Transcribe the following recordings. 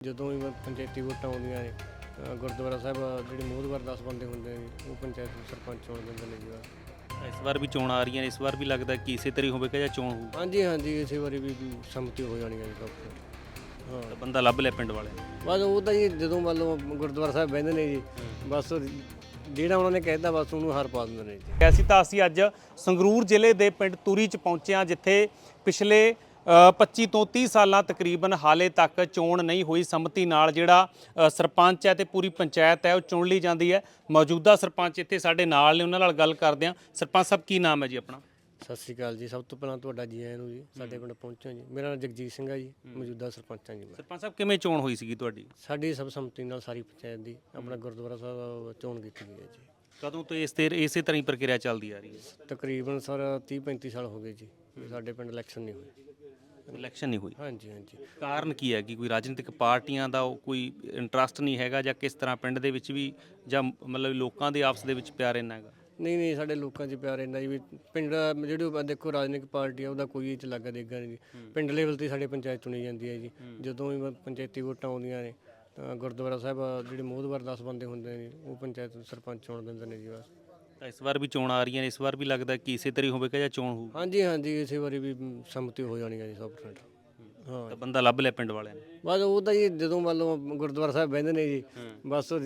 ਜਦੋਂ ਵੀ ਪੰਚਾਇਤੀ ਵੋਟਾਂ ਆਉਂਦੀਆਂ ਨੇ ਗੁਰਦੁਆਰਾ ਸਾਹਿਬ ਜਿਹੜੇ ਮੋਹਦਵਾਰ 10 ਬੰਦੇ ਹੁੰਦੇ ਨੇ ਉਹ ਪੰਚਾਇਤ ਨੂੰ ਸਰਪੰਚ ਚੁਣ ਦਿੰਦੇ ਨੇ ਜੀ। ਇਸ ਵਾਰ ਵੀ ਚੋਣ ਆ ਰਹੀਆਂ ਨੇ ਇਸ ਵਾਰ ਵੀ ਲੱਗਦਾ ਕਿ ਇਸੇ ਤਰੀ ਹੋਵੇਗਾ ਜਾਂ ਚੋਣ ਹੋਊ? ਹਾਂਜੀ ਹਾਂਜੀ ਇਸੇ ਵਾਰੀ ਵੀ ਸੰਮਤੀ ਹੋ ਜਾਣੀ ਹੈ ਜੀ ਸਭ ਤੋਂ ਹਾਂ ਬੰਦਾ ਲੱਭ ਲਿਆ ਪਿੰਡ ਵਾਲਿਆਂ ਨੇ। ਬਸ ਉਹ ਤਾਂ ਜੀ ਜਦੋਂ ਮੰਨ ਲਓ ਗੁਰਦੁਆਰਾ ਸਾਹਿਬ ਬਹਿੰਦੇ ਨੇ ਜੀ ਬਸ ਜਿਹੜਾ ਉਹਨਾਂ ਨੇ ਕਹਿਤਾ ਬਸ ਉਹਨੂੰ ਹਾਰ ਪਾ ਦਿੰਦੇ ਨੇ ਜੀ। ਅਸੀਂ ਤਾਂ ਅਸੀਂ ਅੱਜ ਸੰਗਰੂਰ ਜ਼ਿਲ੍ਹੇ ਦੇ ਪਿੰਡ ਤੁਰੀ ਚ ਪਹੁੰਚੇ ਹਾਂ ਜਿੱਥੇ ਪਿਛਲੇ 25 ਤੋਂ 30 ਸਾਲਾਂ ਤਕਰੀਬਨ ਹਾਲੇ ਤੱਕ ਚੋਣ ਨਹੀਂ ਹੋਈ। ਸੰਮਤੀ ਨਾਲ ਜਿਹੜਾ ਸਰਪੰਚ ਹੈ ਤੇ ਪੂਰੀ ਪੰਚਾਇਤ ਹੈ ਉਹ ਚੁਣ ਲਈ ਜਾਂਦੀ ਹੈ। ਮੌਜੂਦਾ ਸਰਪੰਚ ਇੱਥੇ ਸਾਡੇ ਨਾਲ ਨੇ ਉਹਨਾਂ ਨਾਲ ਗੱਲ ਕਰਦੇ ਹਾਂ। ਸਰਪੰਚ ਸਾਹਿਬ ਕੀ ਨਾਮ ਹੈ ਜੀ ਆਪਣਾ? ਸਤਿ ਸ਼੍ਰੀ ਅਕਾਲ ਜੀ। ਸਭ ਤੋਂ ਪਹਿਲਾਂ ਤੁਹਾਡਾ ਜੀ ਆਇਆਂ ਨੂੰ ਜੀ ਸਾਡੇ ਪਿੰਡ ਪਹੁੰਚੋ ਜੀ। ਮੇਰਾ ਨਾਮ ਜਗਜੀਤ ਸਿੰਘ ਹੈ ਜੀ ਮੌਜੂਦਾ ਸਰਪੰਚ ਹਾਂ ਜੀ ਮੈਂ। ਸਰਪੰਚ ਸਾਹਿਬ ਕਿਵੇਂ ਚੋਣ ਹੋਈ ਸੀਗੀ ਤੁਹਾਡੀ? ਸਾਡੀ ਸਭ ਸੰਮਤੀ ਨਾਲ ਸਾਰੀ ਪੰਚਾਇਤ ਦੀ ਆਪਣਾ ਗੁਰਦੁਆਰਾ ਸਾਹਿਬ ਚੋਣ ਕੀਤੀ ਗਈ ਹੈ ਜੀ। ਕਦੋਂ ਤੋਂ ਇਸ ਤੇ ਇਸੇ ਤਰ੍ਹਾਂ ਹੀ ਪ੍ਰਕਿਰਿਆ ਚੱਲਦੀ ਆ ਰਹੀ ਹੈ? ਤਕਰੀਬਨ ਸਰ 30 35 ਸਾਲ ਹੋ ਗਏ ਜੀ ਸਾਡੇ ਪਿੰਡ ਇਲੈਕਸ਼ਨ ਨਹੀਂ ਹੋਈ ਇਲੈਕਸ਼ਨ ਨਹੀਂ ਹੋਈ। ਹਾਂਜੀ ਹਾਂਜੀ। ਕਾਰਨ ਕੀ ਹੈ ਕਿ ਕੋਈ ਰਾਜਨੀਤਿਕ ਪਾਰਟੀਆਂ ਦਾ ਉਹ ਕੋਈ ਇੰਟਰਸਟ ਨਹੀਂ ਹੈਗਾ ਜਾਂ ਕਿਸ ਤਰ੍ਹਾਂ ਪਿੰਡ ਦੇ ਵਿੱਚ ਵੀ ਜਾਂ ਮਤਲਬ ਲੋਕਾਂ ਦੇ ਆਪਸ ਦੇ ਵਿੱਚ ਪਿਆਰ ਇੰਨਾ ਹੈਗਾ? ਨਹੀਂ ਨਹੀਂ ਸਾਡੇ ਲੋਕਾਂ 'ਚ ਪਿਆਰ ਇੰਨਾ ਜੀ ਵੀ ਪਿੰਡ ਜਿਹੜੀ ਉਹ ਦੇਖੋ ਰਾਜਨੀਤਿਕ ਪਾਰਟੀ ਆ ਉਹਦਾ ਕੋਈ ਇਹ 'ਚ ਲੱਗਾ ਦੇਗਾ ਨਹੀਂ। ਜੀ ਪਿੰਡ ਲੈਵਲ ਤੇ ਸਾਡੀ ਪੰਚਾਇਤ ਚੁਣੀ ਜਾਂਦੀ ਹੈ ਜੀ। ਜਦੋਂ ਵੀ ਪੰਚਾਇਤੀ ਵੋਟਾਂ ਆਉਂਦੀਆਂ ਨੇ ਤਾਂ ਗੁਰਦੁਆਰਾ ਸਾਹਿਬ ਜਿਹੜੇ ਮੋਹਦਵਾਰ 10 ਬੰਦੇ ਹੁੰਦੇ ਨੇ ਉਹ ਪੰਚਾਇਤ ਸਰਪੰਚ ਚੁਣ ਦਿੰਦੇ ਨੇ ਜੀ ਬਸ। ਤਾਂ ਇਸ ਵਾਰ ਵੀ ਚੋਣ ਆ ਰਹੀਆਂ ਨੇ ਇਸ ਵਾਰ ਵੀ ਲੱਗਦਾ ਕਿ ਇਸੇ ਤਰੀ ਹੋਵੇਗਾ ਜਾਂ ਚੋਣ ਹੋਊ? ਹਾਂਜੀ ਹਾਂਜੀ ਇਸੇ ਵਾਰੀ ਵੀ ਸੰਮਤੀ ਹੋ ਜਾਣੀ ਹੈ ਜੀ 100% ਹਾਂ। ਤਾਂ ਬੰਦਾ ਲੱਭ ਲਿਆ ਪਿੰਡ ਵਾਲਿਆਂ ਨੇ? ਬਸ ਉਹ ਤਾਂ ਜੀ ਜਦੋਂ ਮੰਨ ਲਓ ਗੁਰਦੁਆਰਾ ਸਾਹਿਬ ਬਹਿੰਦੇ ਨੇ ਜੀ ਬਸ ਉਹ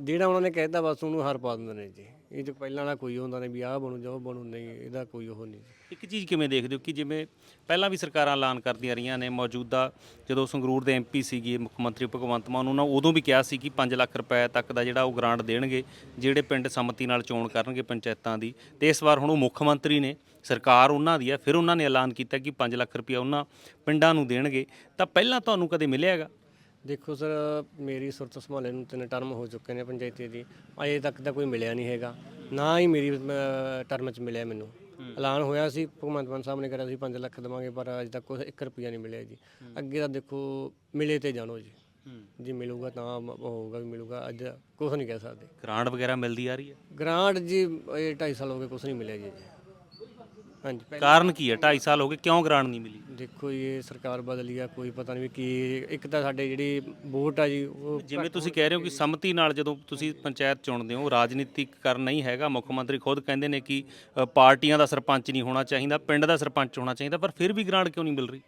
ਜਿਹੜਾ ਉਹਨਾਂ ਨੇ ਕਹਿਤਾ ਬਸ ਉਹਨੂੰ ਹਰ ਪਾ ਦਿੰਦੇ ਨੇ ਜੀ। ਇਹ ਤੋਂ ਪਹਿਲਾਂ ਵਾਲਾ ਕੋਈ ਹੁੰਦਾ ਨਹੀਂ ਵੀ ਆਹ ਬਣੂ, ਜਾਂ ਬਣੂ, ਨਹੀਂ, ਇਹਦਾ ਕੋਈ ਉਹ ਨਹੀਂ ਇੱਕ ਚੀਜ਼ ਕਿਵੇਂ ਦੇਖਦੇ ਹੋ ਕਿ ਜਿਵੇਂ ਪਹਿਲਾਂ ਵੀ ਸਰਕਾਰਾਂ ਐਲਾਨ ਕਰਦੀਆਂ ਰਹੀਆਂ ਨੇ, ਮੌਜੂਦਾ ਜਦੋਂ ਸੰਗਰੂਰ ਦੇ ਐਮਪੀ ਸੀਗੇ, ਮੁੱਖ ਮੰਤਰੀ ਭਗਵੰਤ ਮਾਨ, ਉਹਨਾਂ ਉਦੋਂ ਵੀ ਕਿਹਾ ਸੀ ਕਿ 5 ਲੱਖ ਰੁਪਏ ਤੱਕ ਦਾ ਜਿਹੜਾ ਉਹ ਗ੍ਰਾਂਟ ਦੇਣਗੇ, ਜਿਹੜੇ ਪਿੰਡ ਸੰਮਤੀ ਨਾਲ ਚੋਣ ਕਰਨਗੇ ਪੰਚਾਇਤਾਂ ਦੀ। ਤੇ ਇਸ ਵਾਰ ਹੁਣ ਉਹ ਮੁੱਖ ਮੰਤਰੀ ਨੇ, ਸਰਕਾਰ ਉਹਨਾਂ ਦੀ ਹੈ, ਫਿਰ ਉਹਨਾਂ ਨੇ ਐਲਾਨ ਕੀਤਾ ਕਿ 5 ਲੱਖ ਰੁਪਏ ਉਹਨਾਂ ਪਿੰਡਾਂ ਨੂੰ ਦੇਣਗੇ। ਤਾਂ ਪਹਿਲਾਂ ਤੁਹਾਨੂੰ ਕਦੇ ਮਿਲਿਆ ਹੈਗਾ? ਦੇਖੋ ਸਰ ਮੇਰੀ ਸੁਰਤ ਸੰਭਾਲੇ ਨੂੰ ਤਿੰਨ ਟਰਮ ਹੋ ਚੁੱਕੇ ਨੇ ਪੰਚਾਇਤੀ ਦੀ। ਅਜੇ ਤੱਕ ਤਾਂ ਕੋਈ ਮਿਲਿਆ ਨਹੀਂ ਹੈਗਾ। ਨਾ ਹੀ ਮੇਰੀ ਟਰਮ 'ਚ ਮਿਲਿਆ ਮੈਨੂੰ। ਐਲਾਨ ਹੋਇਆ ਸੀ ਭਗਵੰਤ ਮਾਨ ਸਾਹਿਬ ਨੇ ਕਰਿਆ ਸੀ 5 ਲੱਖ ਦੇਵਾਂਗੇ ਪਰ ਅਜੇ ਤੱਕ ਕੋਈ 1 ਰੁਪਿਆ ਨਹੀਂ ਮਿਲਿਆ ਜੀ। ਅੱਗੇ ਤਾਂ ਦੇਖੋ ਮਿਲੇ ਤੇ ਜਾਣੋ ਜੀ। ਜੀ ਮਿਲੂਗਾ ਤਾਂ ਹੋਊਗਾ ਵੀ ਮਿਲੂਗਾ ਅੱਜ ਕੁਝ ਨਹੀਂ ਕਹਿ ਸਕਦੇ। ਗ੍ਰਾਂਟ ਵਗੈਰਾ ਮਿਲਦੀ ਆ ਰਹੀ ਹੈ? ਗ੍ਰਾਂਟ ਜੀ ਇਹ 2.5 ਸਾਲ ਹੋ ਗਏ ਕੁਝ ਨਹੀਂ ਮਿਲਿਆ ਜੀ। ਹਾਂਜੀ ਕਾਰਨ ਕੀ ਹੈ? 2.5 ਸਾਲ ਹੋ ਗਏ ਕਿਉਂ ਗ੍ਰਾਂਟ ਨਹੀਂ ਮਿਲੀ? ਦੇਖੋ ਜੀ, ਇਹ ਸਰਕਾਰ ਬਦਲੀ ਆ ਕੋਈ ਪਤਾ ਨਹੀਂ ਵੀ ਕੀ ਇੱਕ ਤਾਂ ਸਾਡੇ ਜਿਹੜੀ ਵੋਟ ਆ ਜੀ ਉਹ ਜਿਵੇਂ ਤੁਸੀਂ ਕਹਿ ਰਹੇ ਹੋ ਕਿ ਸੰਮਤੀ ਨਾਲ ਜਦੋਂ ਤੁਸੀਂ ਪੰਚਾਇਤ ਚੁਣਦੇ ਹੋ ਰਾਜਨੀਤਿਕਕਰਨ ਨਹੀਂ ਹੈਗਾ ਮੁੱਖ ਮੰਤਰੀ ਖੁਦ ਕਹਿੰਦੇ ਨੇ ਕਿ ਅ, ਪਾਰਟੀਆਂ ਦਾ ਸਰਪੰਚ ਨਹੀਂ ਹੋਣਾ ਚਾਹੀਦਾ ਪਿੰਡ ਦਾ ਸਰਪੰਚ ਹੋਣਾ ਚਾਹੀਦਾ ਪਰ ਫਿਰ ਵੀ ਗ੍ਰਾਂਟ ਕਿਉਂ ਨਹੀਂ ਮਿਲ ਰਹੀ?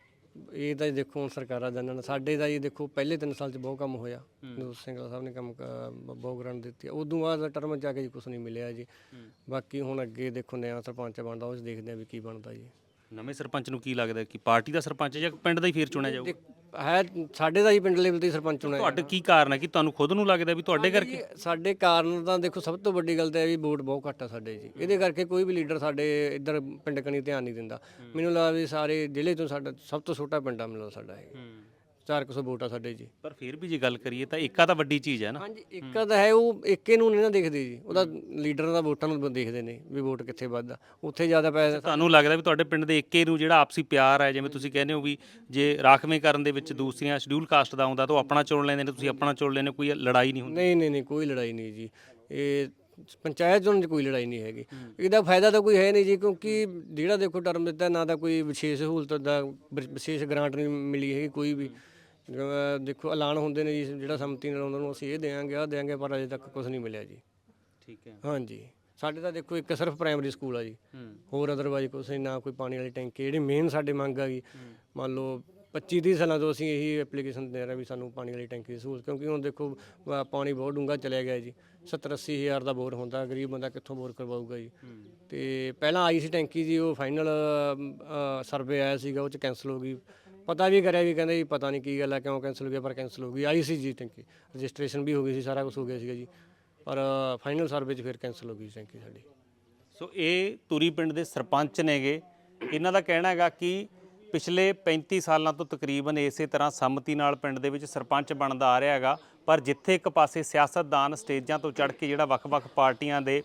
ਇਹ ਤਾਂ ਜੀ ਦੇਖੋ ਹੁਣ ਸਰਕਾਰਾਂ ਜਾਣਨ ਸਾਡੇ ਦਾ ਜੀ ਦੇਖੋ ਪਹਿਲੇ 3 ਸਾਲ 'ਚ ਬਹੁਤ ਕੰਮ ਹੋਇਆ। ਜਦੋਂ ਸਿੰਘਲਾ ਸਾਹਿਬ ਨੇ ਕੰਮ ਕ- ਬਹੁਤ ਗ੍ਰਾਂਟ ਦਿੱਤੀ। ਆ। ਉਦੋਂ ਬਾਅਦ ਟਰਮ 'ਚ ਜਾ ਕੇ ਜੀ ਕੁਝ ਨਹੀਂ ਮਿਲਿਆ ਜੀ। ਬਾਕੀ ਹੁਣ ਅੱਗੇ ਦੇਖੋ ਨਵਾਂ ਸਰਪੰਚ ਬਣਦਾ ਉਹ ਦੇਖਦੇ ਆ ਵੀ ਕੀ ਬਣਦਾ ਜੀ। ਨਵੇਂ ਸਰਪੰਚ ਨੂੰ ਕੀ ਲੱਗਦਾ ਕਿ ਪਾਰਟੀ ਦਾ ਸਰਪੰਚ ਜਾਂ ਪਿੰਡ ਦਾ ਹੀ ਫਿਰ ਚੁਣਿਆ ਜਾਊਗਾ? ਦੇਖ- ਹੈ ਸਾਡੇ ਦਾ ਹੀ ਪਿੰਡ ਲੈਵਲ ਤੇ ਹੀ ਸਰਪੰਚ ਹੋਣਾ ਤੁਹਾਡੇ ਕੀ ਕਾਰਨ ਹੈ? ਕਿ ਤੁਹਾਨੂੰ ਖੁਦ ਨੂੰ ਲੱਗਦਾ ਵੀ ਤੁਹਾਡੇ ਕਰਕੇ? ਜੀ, ਸਾਡੇ ਕਾਰਨ ਤਾਂ ਦੇਖੋ ਸਭ ਤੋਂ ਵੱਡੀ ਗੱਲ ਤਾਂ ਇਹ ਵੀ ਵੋਟ ਬਹੁਤ ਘੱਟ ਆ ਸਾਡੇ ਜੀ। ਇਹਦੇ ਕਰਕੇ ਕੋਈ ਵੀ ਲੀਡਰ ਸਾਡੇ ਇੱਧਰ ਪਿੰਡ ਕਨੀ ਧਿਆਨ ਨਹੀਂ ਦਿੰਦਾ। ਮੈਨੂੰ ਲੱਗਦਾ ਵੀ ਸਾਰੇ ਜ਼ਿਲ੍ਹੇ ਤੋਂ ਸਾਡਾ ਸਭ ਤੋਂ ਛੋਟਾ ਪਿੰਡ ਆ ਮੈਨੂੰ ਲੱਗਦਾ ਸਾਡਾ ਇਹ। 400 ਵੋਟ ਆ ਸਾਡੇ ਜੀ। ਪਰ ਫਿਰ ਵੀ ਜੇ ਗੱਲ ਕਰੀਏ ਤਾਂ ਏਕਾ ਤਾਂ ਵੱਡੀ ਚੀਜ਼ ਹੈ ਨਾ। ਹਾਂਜੀ ਇੱਕ ਤਾਂ ਹੈ ਉਹ ਇੱਕੇ ਨੂੰ ਨਹੀਂ ਨਾ ਦੇਖਦੇ ਜੀ। ਉਹਦਾ ਲੀਡਰ ਦਾ ਵੋਟਾਂ ਨੂੰ ਦੇਖਦੇ ਨੇ ਵੀ ਵੋਟ ਕਿੱਥੇ ਵੱਧਦਾ। ਉੱਥੇ ਜ਼ਿਆਦਾ ਪੈਸਾ ਤੁਹਾਨੂੰ ਲੱਗਦਾ ਵੀ ਤੁਹਾਡੇ ਪਿੰਡ ਦੇ ਏਕੇ ਨੂੰ ਜਿਹੜਾ ਆਪਸੀ ਪਿਆਰ ਹੈ ਜਿਵੇਂ ਤੁਸੀਂ ਕਹਿੰਦੇ ਹੋ ਵੀ ਜੇ ਰਾਖਵੇਂ ਕਰਨ ਦੇ ਵਿੱਚ ਦੂਸਰੀਆਂ ਸ਼ਡਿਊਲ ਕਾਸਟ ਦਾ ਆਉਂਦਾ ਤਾਂ ਉਹ ਆਪਣਾ ਚੁਣ ਲੈਂਦੇ ਨੇ ਤੁਸੀਂ ਆਪਣਾ ਚੁਣ ਲੈਂਦੇ ਕੋਈ ਲੜਾਈ ਨਹੀਂ ਹੁੰਦੀ। ਨਹੀਂ ਨਹੀਂ ਨਹੀਂ ਕੋਈ ਲੜਾਈ ਨਹੀਂ ਜੀ। ਇਹ ਪੰਚਾਇਤ ਚੋਣ 'ਚ ਕੋਈ ਲੜਾਈ ਨਹੀਂ ਹੈਗੀ। ਇਹਦਾ ਫਾਇਦਾ ਤਾਂ ਕੋਈ ਹੈ ਨਹੀਂ ਜੀ ਕਿਉਂਕਿ ਜਿਹੜਾ ਦੇਖੋ ਟਰਮ ਦਿੱਤਾ ਨਾ ਤਾਂ ਕੋਈ ਵਿਸ਼ੇਸ਼ ਸਹੂਲਤ ਦਾ ਵਿਸ਼ੇਸ਼ ਗ੍ਰਾਂਟ ਨਹੀਂ ਮਿਲੀ ਹੈਗੀ ਕੋਈ ਵੀ। ਜਿਵੇਂ ਦੇਖੋ ਐਲਾਨ ਹੁੰਦੇ ਨੇ ਜੀ ਜਿਹੜਾ ਸੰਮਤੀ ਨਾਲ ਉਹਨਾਂ ਨੂੰ ਅਸੀਂ ਇਹ ਦੇਵਾਂਗੇ ਆ ਦੇਵਾਂਗੇ ਪਰ ਅਜੇ ਤੱਕ ਕੁਝ ਨਹੀਂ ਮਿਲਿਆ ਜੀ। ਠੀਕ ਹੈ। ਹਾਂਜੀ। ਸਾਡੇ ਤਾਂ ਦੇਖੋ ਇੱਕ ਸਿਰਫ ਪ੍ਰਾਇਮਰੀ ਸਕੂਲ ਆ ਜੀ। ਹੋਰ ਅਦਰਵਾਈਜ਼ ਕੁਛ ਨਹੀਂ ਨਾ ਕੋਈ ਪਾਣੀ ਵਾਲੀ ਟੈਂਕੀ ਜਿਹੜੀ ਮੇਨ ਸਾਡੇ ਮੰਗ ਆ ਗਈ ਮੰਨ ਲਓ 25 30 ਸਾਲਾਂ ਤੋਂ ਅਸੀਂ ਇਹੀ ਐਪਲੀਕੇਸ਼ਨ ਦੇ ਰਹੇ ਵੀ ਸਾਨੂੰ ਪਾਣੀ ਵਾਲੀ ਟੈਂਕੀ ਦੀ ਸਹੂਲਤ ਕਿਉਂਕਿ ਹੁਣ ਦੇਖੋ ਅ, ਪਾਣੀ ਬਹੁਤ ਡੂੰਘਾ ਚਲਿਆ ਗਿਆ ਜੀ। 70 80 ਹਜ਼ਾਰ ਦਾ ਬੋਰ ਹੁੰਦਾ ਗਰੀਬ ਬੰਦਾ ਕਿੱਥੋਂ ਬੋਰ ਕਰਵਾਊਗਾ ਜੀ। ਤੇ ਪਹਿਲਾਂ ਆਈ ਸੀ ਟੈਂਕੀ ਜੀ ਉਹ ਫਾਈਨਲ ਸਰਵੇ ਆਇਆ ਸੀਗਾ ਉਹ ਚ ਕੈਨਸਲ ਹੋ ਗਈ। ਪਤਾ ਵੀ ਕਰਿਆ ਵੀ ਕਹਿੰਦੇ ਜੀ ਪਤਾ ਨਹੀਂ ਕੀ ਗੱਲ ਹੈ ਕਿਉਂ ਕੈਨਸਲ ਹੋ ਗਿਆ, ਪਰ ਕੈਨਸਲ ਹੋ ਗਈ। ਆਈ ਸੀ ਜੀ ਟੈਂਕੀ ਰਜਿਸਟ੍ਰੇਸ਼ਨ ਵੀ ਹੋ ਗਈ ਸੀ, ਸਾਰਾ ਕੁਝ ਹੋ ਗਿਆ ਸੀਗਾ ਜੀ। ਪਰ ਫਾਈਨਲ ਸਰਵੇ 'ਚ ਫਿਰ ਕੈਨਸਲ ਹੋ ਗਈ ਸੀ ਟੈਂਕੀ ਸਾਡੀ। ਸੋ ਇਹ ਤੂਰੀ ਪਿੰਡ ਦੇ ਸਰਪੰਚ ਨੇਗੇ। ਇਹਨਾਂ ਦਾ ਕਹਿਣਾ ਹੈਗਾ ਕਿ ਪਿਛਲੇ 35 ਸਾਲਾਂ ਤੋਂ ਤਕਰੀਬਨ ਇਸੇ ਤਰ੍ਹਾਂ ਸੰਮਤੀ ਨਾਲ ਪਿੰਡ ਦੇ ਵਿੱਚ ਸਰਪੰਚ ਬਣਦਾ ਆ ਰਿਹਾ ਹੈਗਾ। ਪਰ ਜਿੱਥੇ ਇੱਕ ਪਾਸੇ ਸਿਆਸਤਦਾਨ ਸਟੇਜਾਂ ਤੋਂ ਚੜ੍ਹ ਕੇ ਜਿਹੜਾ ਵੱਖ-ਵੱਖ ਪਾਰਟੀਆਂ ਦੇ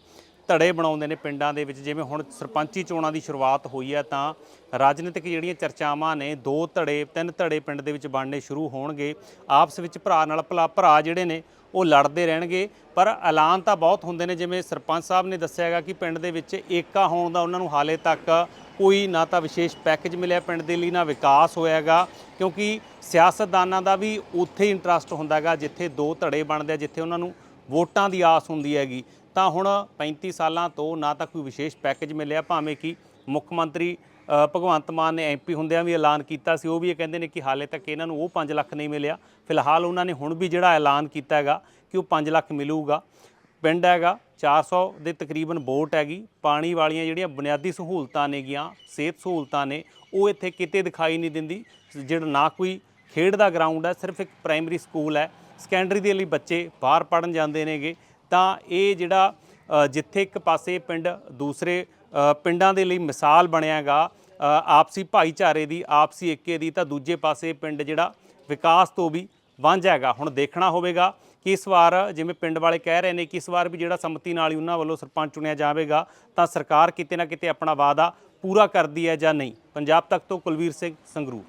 ਧੜੇ ਬਣਾਉਂਦੇ ਨੇ ਪਿੰਡਾਂ ਦੇ ਵਿੱਚ, ਜਿਵੇਂ ਹੁਣ ਸਰਪੰਚੀ ਚੋਣਾਂ ਦੀ ਸ਼ੁਰੂਆਤ ਹੋਈ ਹੈ, ਤਾਂ ਰਾਜਨੀਤਿਕ ਜਿਹੜੀਆਂ ਚਰਚਾਵਾਂ ਨੇ, ਦੋ ਧੜੇ, ਤਿੰਨ ਧੜੇ ਪਿੰਡ ਦੇ ਵਿੱਚ ਬਣਨੇ ਸ਼ੁਰੂ ਹੋਣਗੇ। ਆਪਸ ਵਿੱਚ ਭਰਾ ਨਾਲ ਭਲਾ ਭਰਾ ਜਿਹੜੇ ਨੇ, ਉਹ ਲੜਦੇ ਰਹਿਣਗੇ। ਪਰ ਐਲਾਨ ਤਾਂ ਬਹੁਤ ਹੁੰਦੇ ਨੇ, ਜਿਵੇਂ ਸਰਪੰਚ ਸਾਹਿਬ ਨੇ ਦੱਸਿਆਗਾ ਕਿ ਪਿੰਡ ਦੇ ਵਿੱਚ ਏਕਾ ਹੋਣ ਦਾ ਉਹਨਾਂ ਨੂੰ ਹਾਲੇ ਤੱਕ ਕੋਈ ਨਾ ਤਾਂ ਵਿਸ਼ੇਸ਼ ਪੈਕੇਜ ਮਿਲਿਆ ਪਿੰਡ ਦੇ ਲਈ, ਨਾ ਵਿਕਾਸ ਹੋਇਆਗਾ ਕਿਉਂਕਿ ਸਿਆਸਤਦਾਨਾਂ ਦਾ ਵੀ ਉੱਥੇ ਇੰਟਰਸਟ ਹੁੰਦਾਗਾ ਜਿੱਥੇ ਦੋ ਧੜੇ ਬਣਦੇ ਆ, ਜਿੱਥੇ ਉਹਨਾਂ ਨੂੰ ਵੋਟਾਂ ਦੀ ਆਸ ਹੁੰਦੀ ਹੈਗੀ। ਤਾਂ ਹੁਣ 35 ਸਾਲਾਂ ਤੋਂ ਨਾ ਤਾਂ ਕੋਈ ਵਿਸ਼ੇਸ਼ ਪੈਕੇਜ ਮਿਲਿਆ, ਭਾਵੇਂ ਕਿ ਮੁੱਖ ਮੰਤਰੀ ਭਗਵੰਤ ਮਾਨ ਨੇ ਐਮਪੀ ਹੁੰਦਿਆਂ ਵੀ ਐਲਾਨ ਕੀਤਾ ਸੀ। ਉਹ ਵੀ ਇਹ ਕਹਿੰਦੇ ਨੇ ਕਿ ਹਾਲੇ ਤੱਕ ਇਹਨਾਂ ਨੂੰ ਉਹ 5 ਲੱਖ ਨਹੀਂ ਮਿਲਿਆ। ਫਿਲਹਾਲ ਉਹਨਾਂ ਨੇ ਹੁਣ ਵੀ ਜਿਹੜਾ ਐਲਾਨ ਕੀਤਾ ਹੈਗਾ ਕਿ ਉਹ 5 ਲੱਖ ਮਿਲੂਗਾ। ਪਿੰਡ ਹੈਗਾ 400 ਦੇ ਤਕਰੀਬਨ ਵੋਟ ਹੈਗੀ। ਪਾਣੀ ਵਾਲੀਆਂ ਜਿਹੜੀਆਂ ਬੁਨਿਆਦੀ ਸਹੂਲਤਾਂ ਨੇਗੀਆਂ ਸਿਹਤ ਸਹੂਲਤਾਂ ਨੇ, ਉਹ ਇੱਥੇ ਕਿਤੇ ਦਿਖਾਈ ਨਹੀਂ ਦਿੰਦੀ। ਜਿਹੜਾ ਨਾ ਕੋਈ ਖੇਡ ਦਾ ਗਰਾਊਂਡ ਹੈ, ਸਿਰਫ ਇੱਕ ਪ੍ਰਾਇਮਰੀ ਸਕੂਲ ਹੈ। ਸੈਕੰਡਰੀ ਦੇ ਲਈ ਬੱਚੇ ਬਾਹਰ ਪੜਨ ਜਾਂਦੇ ਨੇਗੇ। ਤਾਂ ਇਹ ਜਿਹੜਾ ਜਿੱਥੇ ਇੱਕ ਪਾਸੇ ਪਿੰਡ, ਦੂਸਰੇ ਪਿੰਡਾਂ ਦੇ ਲਈ ਮਿਸਾਲ ਬਣਿਆਗਾ ਆਪਸੀ ਭਾਈਚਾਰੇ ਦੀ, ਆਪਸੀ ਏਕੇ ਦੀ, ਤਾਂ ਦੂਜੇ ਪਾਸੇ ਪਿੰਡ ਜਿਹੜਾ ਵਿਕਾਸ ਤੋਂ ਵੀ ਵਾਂਝਾ ਹੈਗਾ। ਹੁਣ ਦੇਖਣਾ ਹੋਵੇਗਾ ਕਿ ਇਸ ਵਾਰ ਜਿਵੇਂ ਪਿੰਡ ਵਾਲੇ ਕਹਿ ਰਹੇ ਨੇ ਕਿ ਇਸ ਵਾਰ ਵੀ ਜਿਹੜਾ ਸੰਮਤੀ ਨਾਲ ਹੀ ਉਹਨਾਂ ਵੱਲੋਂ ਸਰਪੰਚ ਚੁਣਿਆ ਜਾਵੇਗਾ, ਤਾਂ ਸਰਕਾਰ ਕਿਤੇ ਨਾ ਕਿਤੇ ਆਪਣਾ ਵਾਅਦਾ ਪੂਰਾ ਕਰਦੀ ਹੈ ਜਾਂ ਨਹੀਂ? ਪੰਜਾਬ ਤੱਕ ਤੋਂ ਕੁਲਵੀਰ ਸਿੰਘ ਸੰਗਰੂਰ।